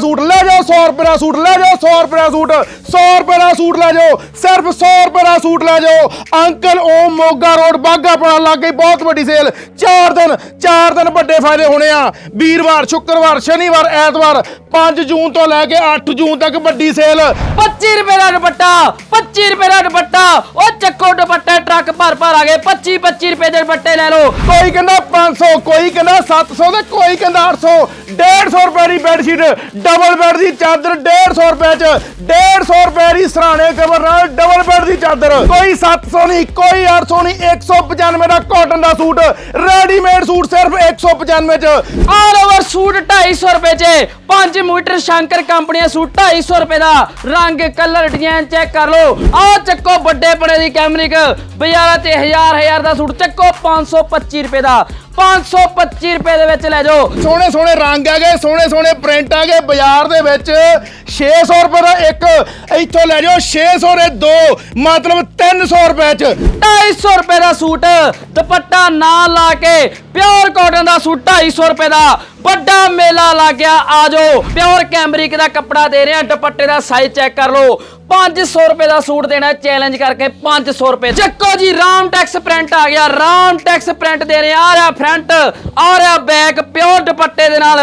Suit ਲੈ ਜਾਓ 100 ਰੁਪਏ ਦਾ ਸੂਟ ਲੈ ਜਾਓ 100 ਰੁਪਏ ਦਾ ਸੂਟ 100 ਰੁਪਏ ਦਾ ਸੂਟ ਲੈ ਜਾਓ, ਸਿਰਫ 100 ਰੁਪਏ ਦਾ ਸੂਟ ਲੈ ਜਾਓ। ਅੰਕਲ ਓਮ ਮੋਗਾ ਰੋਡ ਬਾਗਾ ਪੜਾ ਬਹੁਤ ਵੱਡੀ ਸੇਲ 4 ਦਿਨ 4 ਦਿਨ ਵੱਡੇ ਫਾਇਦੇ ਹੋਣੇ ਆ। ਵੀਰਵਾਰ, ਸ਼ੁੱਕਰਵਾਰ, ਸ਼ਨੀਵਾਰ, ਐਤਵਾਰ 5 ਜੂਨ ਤੋਂ ਲੈ ਕੇ 8 ਜੂਨ ਤੱਕ ਵੱਡੀ ਸੇਲ 25 ਰੁਪਏ ਦਾ ਦੁਪੱਟਾ 25 ਰੁਪਏ ਦਾ ਦੁਪੱਟਾ। ਉਹ ਚੱਕੋ ਦੁਪੱਟਾ, ਟਰੱਕ ਭਰ ਭਰ ਆ ਗਏ। 25 25 ਰੁਪਏ ਦੇ ਦੁਪੱਟੇ ਲੈ ਲਓ। ਕੋਈ ਕਹਿੰਦਾ 500 ਕੋਈ ਕਹਿੰਦਾ 700 ਤੇ ਕੋਈ ਕਹਿੰਦਾ 800 150 ਰੁਪਏ ਦੀ ਬੈੱਡ ਸ਼ੀਟ ਡਬਲ ਬੈੱਡ ਦੀ ਚਾਦਰ 150 ਰੁਪਏ ਚ 150 ਰੁਪਏ ਦੀ ਸਰਾਣੇ ਕਵਰ ਨਾਲ ਡਬਲ ਬੈੱਡ ਦੀ ਚਾਦਰ। ਕੋਈ 700 ਨਹੀਂ, ਕੋਈ 800 ਨਹੀਂ 195 ਦਾ ਕਾਟਨ ਦਾ ਸੂਟ ਰੈਡੀਮੇਡ ਸੂਟ ਸਿਰਫ 195 ਚ। ਆਲ ਓਵਰ ਸੂਟ 250 ਰੁਪਏ 'ਚ 5 ਮੀਟਰ ਸ਼ੰਕਰ ਕੰਪਨੀ ਦਾ ਸੂਟ 250 ਰੁਪਏ ਦਾ। ਰੰਗ ਕਲਰ ਡਿਜ਼ਾਈਨ ਚੈੱਕ ਕਰ ਲਓ। ਆਹ ਚੱਕੋ ਵੱਡੇ ਬੜੇ ਦੀ ਕੈਮਰਿਕ, ਬਾਜ਼ਾਰਾਂ ਤੇ ਹਜ਼ਾਰ ਹਜ਼ਾਰ ਦਾ ਸੂਟ, ਚੱਕੋ 525 ਰੁਪਏ ਦਾ। 525 ਰੁਪਏ ਦੇ ਵਿੱਚ ਲੈ ਜਾਓ। ਸੋਹਣੇ ਸੋਹਣੇ ਰੰਗ ਆ ਗਏ ਸੋਹਣੇ ਸੋਹਣੇ ਪ੍ਰਿੰਟ ਆ ਗਏ। ਬਾਜ਼ਾਰ ਦੇ ਵਿੱਚ 600 ਰੁਪਏ ਦਾ ਇੱਕ ਇੱਥੋਂ ਲੈ ਜਾਓ 600 ਦੇ ਦੋ ਮਤਲਬ 300 ਰੁਪਏ ਚ। 250 ਰੁਪਏ ਦਾ ਸੂਟ ਦੁਪੱਟਾ ਨਾ ਲਾ ਕੇ ਪਿਓਰ ਕਾਟਨ ਦਾ ਸੂਟ 250 ਰੁਪਏ ਦਾ। ਵੱਡਾ ਮੇਲਾ ਲੱਗ ਗਿਆ ਆ ਜਾਓ। ਪਿਓਰ ਕੈਮਰਿਕ ਦਾ ਕੱਪੜਾ ਦੇ ਰਹੇ ਆ ਦੁਪੱਟੇ ਦਾ ਸਾਈਜ਼ ਚੈੱਕ ਕਰ ਲਓ। 500 ਰੁਪਏ ਦਾ ਸੂਟ ਦੇਣਾ ਚੈਲੰਜ ਕਰਕੇ 500 ਰੁਪਏ। ਚੱਕੋ ਜੀ ਰਾਮ ਟੈਕਸ ਪ੍ਰਿੰਟ ਆ ਗਿਆ। ਰਾਮ ਟੈਕਸ ਪ੍ਰਿੰਟ ਦੇ ਰਹੇ ਆ ਰਿਹਾ ਫਰੰਟ ਆ ਰਿਹਾ ਬੈਕ ਪਿਓਰ ਦੁਪੱਟੇ ਦੇ ਨਾਲ।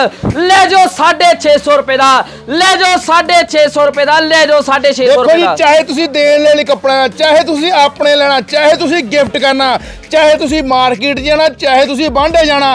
ਲੈ ਜਾਓ 650 ਰੁਪਏ ਦਾ ਲੈ ਜਾਓ 650 ਰੁਪਏ ਦਾ ਲੈ ਜਾਓ 650 ਦੇਖੋ ਰੁਪਏ ਜੀ ਦਾ। ਚਾਹੇ ਤੁਸੀਂ ਦੇਣ ਲਈ ਕੱਪੜਾ ਚਾਹੇ ਤੁਸੀਂ ਆਪਣੇ ਲੈਣਾ ਚਾਹੇ ਤੁਸੀਂ ਗਿਫਟ ਕਰਨਾ ਚਾਹੇ ਤੁਸੀਂ ਮਾਰਕੀਟ ਜਾਣਾ ਚਾਹੇ ਤੁਸੀਂ ਬਾਂਡੇ ਜਾਣਾ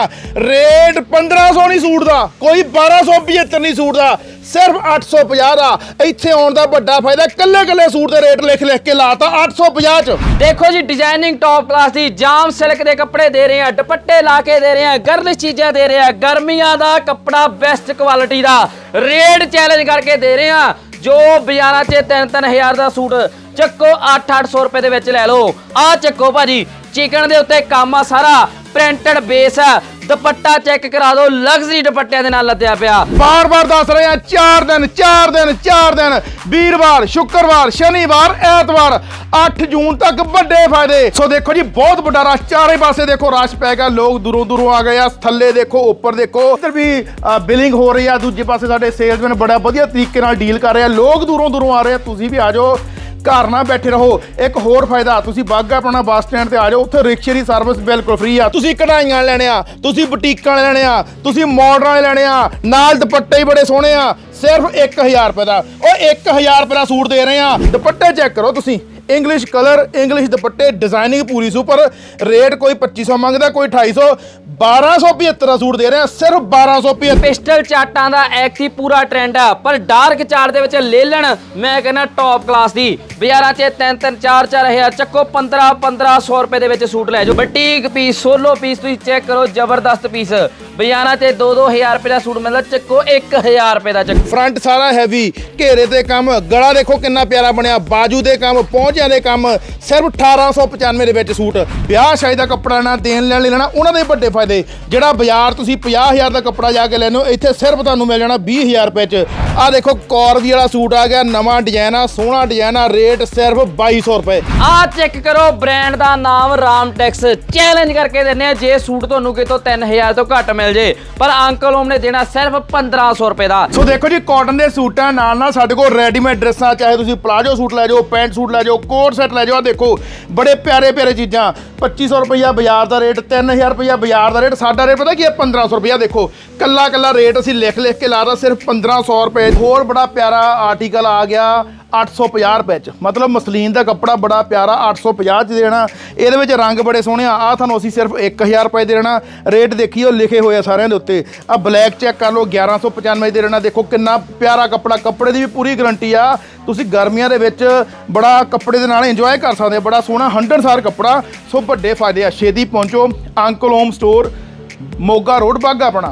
ਰੇਟ 1500 ਨਹੀਂ ਸੂਟ ਦਾ ਕੋਈ 1275 ਨਹੀਂ ਸੂਟ ਦਾ ਸਿਰਫ 850 ਦਾ। ਇੱਥੇ ਆਉਣ ਦਾ ਵੱਡਾ ਫਾਇਦਾ ਕੱਲੇ ਕੱਲੇ ਸੂਟ ਦੇ ਰੇਟ ਲਿਖ ਲਿਖ ਕੇ ਲਾਤਾ 850 ਚ। ਦੇਖੋ ਜੀ ਡਿਜ਼ਾਈਨਿੰਗ ਟੌਪ ਕਲਾਸ ਦੀ ਜਾਮ ਸਿਲਕ ਦੇ ਕੱਪੜੇ ਦੇ ਰਹੇ ਆ ਦੁਪੱਟੇ ਲਾ ਕੇ ਦੇ ਰਹੇ ਆ ਗਰਲਿਸ਼ ਚੀਜ਼ਾਂ ਦੇ ਰਹੇ ਆ ਗਰਮੀਆਂ ਦਾ ਕੱਪੜਾ ਬੈਸਟ ਕੁਆਲਿਟੀ ਦਾ। ਰੇਟ ਚੈਲੰਜ ਕਰਕੇ ਦੇ ਰਹੇ ਆ ਜੋ ਬਾਜ਼ਾਰਾਂ 'ਚ 3-3000 ਦਾ ਸੂਟ, ਚੱਕੋ 8-800 ਰੁਪਏ ਦੇ ਵਿੱਚ ਲੈ ਲਓ। ਆ ਚੱਕੋ ਭਾਜੀ, ਚਿਕਨ ਦੇ ਉੱਤੇ ਕੰਮ ਆ ਸਾਰਾ ਪ੍ਰਿੰਟਡ ਬੇਸ ਆ ਦੁਪੱਟਾ ਚੈੱਕ ਕਰਾ ਦਿਓ ਲਗਜ਼ਰੀ ਦੁਪੱਟਿਆਂ ਦੇ ਨਾਲ ਲੱਦਿਆ ਪਿਆ। ਬਾਰ-ਬਾਰ ਦੱਸ ਰਹੇ ਆ 4 ਦਿਨ 4 ਦਿਨ 4 ਦਿਨ। ਵੀਰਵਾਰ, ਸ਼ੁੱਕਰਵਾਰ, ਸ਼ਨੀਵਾਰ, ਐਤਵਾਰ 8 ਜੂਨ ਤੱਕ ਵੱਡੇ ਫਾਇਦੇ। ਸੋ ਦੇਖੋ ਜੀ, ਬਹੁਤ ਵੱਡਾ ਰਸ਼। ਚਾਰੇ ਪਾਸੇ ਦੇਖੋ, ਰਸ਼ ਪੈ ਗਿਆ, ਲੋਕ ਦੂਰੋਂ ਦੂਰੋਂ ਆ ਗਏ ਆ। ਥੱਲੇ ਦੇਖੋ, ਉੱਪਰ ਦੇਖੋ, ਇੱਧਰ ਵੀ ਬਿਲਿੰਗ ਹੋ ਰਹੀ ਆ। ਦੂਜੇ ਪਾਸੇ ਸਾਡੇ ਸੇਲਸਮੈਨ ਬੜਾ ਵਧੀਆ ਤਰੀਕੇ ਨਾਲ ਡੀਲ ਕਰ ਰਹੇ ਆ। ਲੋਕ ਦੂਰੋਂ ਦੂਰੋਂ ਆ ਰਹੇ ਆ। ਤੁਸੀਂ ਵੀ ਆ ਜਾਓ। ਘਰ ਨਾ ਬੈਠੇ ਰਹੋ। ਇੱਕ ਹੋਰ ਫਾਇਦਾ, ਤੁਸੀਂ ਬਾਗਾ ਆਪਣਾ ਬੱਸ ਸਟੈਂਡ ਤੇ ਆ ਜਾਓ, ਉੱਥੇ ਰਿਕਸ਼ੇ ਦੀ ਸਰਵਿਸ ਬਿਲਕੁਲ ਫ੍ਰੀ ਆ। ਤੁਸੀਂ ਕਢਾਈਆਂ ਲੈਣੇ ਆ, ਤੁਸੀਂ ਬੁਟੀਕਾਂ ਵਾਲੇ ਲੈਣੇ ਆ, ਤੁਸੀਂ ਮਾਡਰਨ ਵਾਲੇ ਲੈਣੇ ਆ, ਨਾਲ ਦੁਪੱਟੇ ਹੀ ਬੜੇ ਸੋਹਣੇ ਆ, ਸਿਰਫ 1000 ਰੁਪਏ ਦਾ। ਉਹ 1000 ਰੁਪਏ ਦਾ ਸੂਟ ਦੇ ਰਹੇ ਆ, ਦੁਪੱਟੇ ਚੈੱਕ ਕਰੋ ਤੁਸੀਂ। ਇੰਗਲਿਸ਼ ਕਲਰ ਇੰਗਲਿਸ਼ ਦੁਪੱਟੇ ਡਿਜ਼ਾਈਨਿੰਗ ਪੂਰੀ ਸੁਪਰ ਰੇਟ ਕੋਈ 2500 ਮੰਗਦਾ, ਕੋਈ 2800 1275 ਦਾ ਸੂਟ ਦੇ ਰਹੇ ਆ ਸਿਰਫ 1275 ਪਿਸਟਲ ਚਾਟਾਂ ਦਾ ਐਕਸੀ ਪੂਰਾ ਟ੍ਰੈਂਡ ਆ, ਪਰ ਡਾਰਕ ਚਾਰਟ ਦੇ ਵਿੱਚ ਲੈ ਲੈਣ ਮੈਂ ਕਹਿੰਦਾ ਟੌਪ ਕਲਾਸ ਦੀ। ਬਾਜ਼ਾਰਾਂ 'ਚ 3 3 4 4 ਹਜ਼ਾਰ, ਚੱਕੋ 15 1500 ਰੁਪਏ ਦੇ ਵਿੱਚ ਸੂਟ ਲੈ ਜਾਓ। ਬਟੀਕ ਪੀਸ ਸੋਲੋ ਪੀਸ ਤੁਸੀਂ ਚੈੱਕ ਕਰੋ, ਜ਼ਬਰਦਸਤ ਪੀਸ ਬਾਜ਼ਾਰਾਂ 'ਚ 2 2000 ਰੁਪਏ ਦਾ ਸੂਟ ਮਿਲਦਾ ਚੱਕੋ 1000 ਰੁਪਏ ਦਾ ਚੱਕੋ। ਫਰੰਟ ਸਾਰਾ ਹੈਵੀ ਘੇਰੇ ਤੇ ਕੰਮ ਗਲਾ ਦੇਖੋ ਕਿੰਨਾ ਪਿਆਰਾ ਬਣਿਆ ਬਾਜੂ ਦੇ ਕੰਮ ਪਹੁੰਚਿਆਂ ਦੇ ਕੰਮ ਸਿਰਫ 1895 ਦੇ ਵਿੱਚ ਸੂਟ। ਵਿਆਹ ਸ਼ਾਦੀ ਦਾ ਕੱਪੜਾ ਨਾ ਦੇਣ ਲੈਣ ਲੈਣਾ ਉਹਨਾਂ ਦੇ ਵੱਡੇ ਫਾਇਦੇ। ਜਿਹੜਾ ਬਾਜ਼ਾਰ ਤੁਸੀਂ 50000 ਦਾ ਕੱਪੜਾ ਜਾ ਕੇ ਲੈਣੋ ਇੱਥੇ ਸਿਰਫ ਤੁਹਾਨੂੰ ਮਿਲ ਜਾਣਾ 20000 ਰੁਪਏ ਚ। ਆ ਦੇਖੋ ਕੌਰਵੀ ਵਾਲਾ ਸੂਟ ਆ ਗਿਆ ਨਵਾਂ ਡਿਜ਼ਾਈਨ ਆ ਸੋਹਣਾ ਡਿਜ਼ਾਈਨ ਆ ਰੇਟ ਸਿਰਫ 2200 ਰੁਪਏ। ਆ ਚੈੱਕ ਕਰੋ ਬ੍ਰਾਂਡ ਦਾ ਨਾਮ ਰਾਮਟੈਕਸ। ਚੈਲੰਜ ਕਰਕੇ ਦਿੰਨੇ ਆ ਜੇ ਸੂਟ ਤੁਹਾਨੂੰ ਕਿਤੋਂ 3000 ਤੋਂ ਘੱਟ ਮਿਲ ਜੇ। ਪਰ ਅੰਕਲ ਓਮ ਨੇ ਦੇਣਾ ਸਿਰਫ 1500 ਰੁਪਏ ਦਾ। ਸੋ ਦੇਖੋ ਜੀ ਕਾਟਨ ਦੇ ਸੂਟਾਂ ਨਾਲ ਨਾਲ ਸਾਡੇ ਕੋਲ ਰੈਡੀਮੇਡ ਡਰੈਸਾਂ ਚਾਹੇ ਤੁਸੀਂ ਪਲਾਜੋ ਸੂਟ ਲੈ ਜਾਓ ਪੈਂਟ ਸੂਟ ਲੈ ਜਾਓ ਕੋਟ ਸੈੱਟ ਲੈ ਜਾਓ ਆ ਦੇਖੋ, ਬੜੇ ਪਿਆਰੇ ਪਿਆਰੇ ਚੀਜ਼ਾਂ। 2500 ਰੁਪਈਆ ਬਾਜ਼ਾਰ ਦਾ ਰੇਟ 3000 ਰੁਪਇਆ ਬਾਜ਼ਾਰ ਦਾ ਰੇਟ ਸਾਡਾ ਰੇਟ ਪਤਾ ਕੀ ਹੈ? 1500 ਰੁਪਇਆ ਦੇਖੋ ਕੱਲਾ ਕੱਲਾ ਰੇਟ ਅਸੀਂ ਲਿਖ ਲਿਖ ਕੇ ਲਾ ਲਾਦਾ ਸਿਰਫ 1500 ਰੁਪਏ। ਹੋਰ ਬੜਾ ਪਿਆਰਾ ਆਰਟੀਕਲ ਆ ਗਿਆ 850 ਰੁਪਏ ਚ। ਮਤਲਬ ਮਸਲੀਨ ਦਾ ਕੱਪੜਾ ਬੜਾ ਪਿਆਰਾ 850 ਚ ਦੇਣਾ। ਇਹਦੇ ਵਿੱਚ ਰੰਗ ਬੜੇ ਸੋਹਣੇ ਆ। ਆ ਤੁਹਾਨੂੰ ਅਸੀਂ ਸਿਰਫ 1000 ਰੁਪਏ ਦੇ ਦੇਣਾ। ਰੇਟ ਦੇਖੀਓ, ਲਿਖੇ ਹੋਏ ਆ ਸਾਰਿਆਂ ਦੇ ਉੱਤੇ। ਆ ਬਲੈਕ ਚੈੱਕ ਕਰ ਲਓ 1195 ਦੇ ਦੇਣਾ। ਦੇਖੋ ਕਿੰਨਾ ਪਿਆਰਾ ਕੱਪੜਾ। ਕੱਪੜੇ ਦੀ ਵੀ ਪੂਰੀ ਗਾਰੰਟੀ ਆ। ਤੁਸੀਂ ਗਰਮੀਆਂ ਦੇ ਵਿੱਚ ਬੜਾ ਕੱਪੜੇ ਦੇ ਨਾਲ ਇੰਜੋਏ ਕਰ ਸਕਦੇ ਆ। ਬੜਾ ਸੋਹਣਾ 100 ਸਾਰ ਕੱਪੜਾ। ਸੋ ਵੱਡੇ ਫਾਇਦੇ ਆ। ਛੇਤੀ ਪਹੁੰਚੋ। Uncle home store Moga road Baga ਆਪਣਾ।